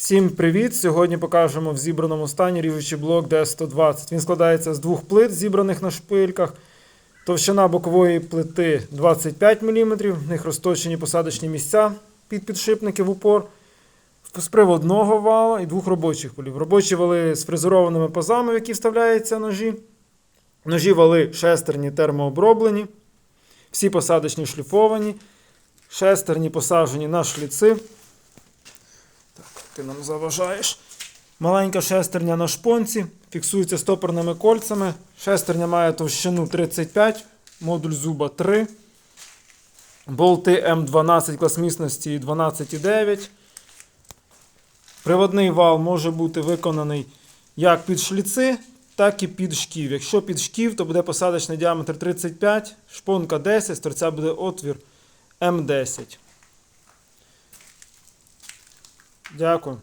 Всім привіт! Сьогодні покажемо в зібраному стані ріжучий блок D120. Він складається з двох плит, зібраних на шпильках. Товщина бокової плити 25 мм, в них розточені посадочні місця під підшипники в упор. З приводного вала і двох робочих валів. Робочі вали з фрезерованими пазами, в які вставляються ножі. Ножі вали шестерні термооброблені. Всі посадочні шліфовані. Шестерні посаджені на шліци. Ти нам заважаєш. Маленька шестерня на шпонці, фіксується стопорними кольцями. Шестерня має товщину 35, модуль зуба 3. Болти М12 клас міцності 12,9. Приводний вал може бути виконаний як під шліци, так і під шків. Якщо під шків, то буде посадочний діаметр 35, шпонка 10, з торця буде отвір М10. Дякую.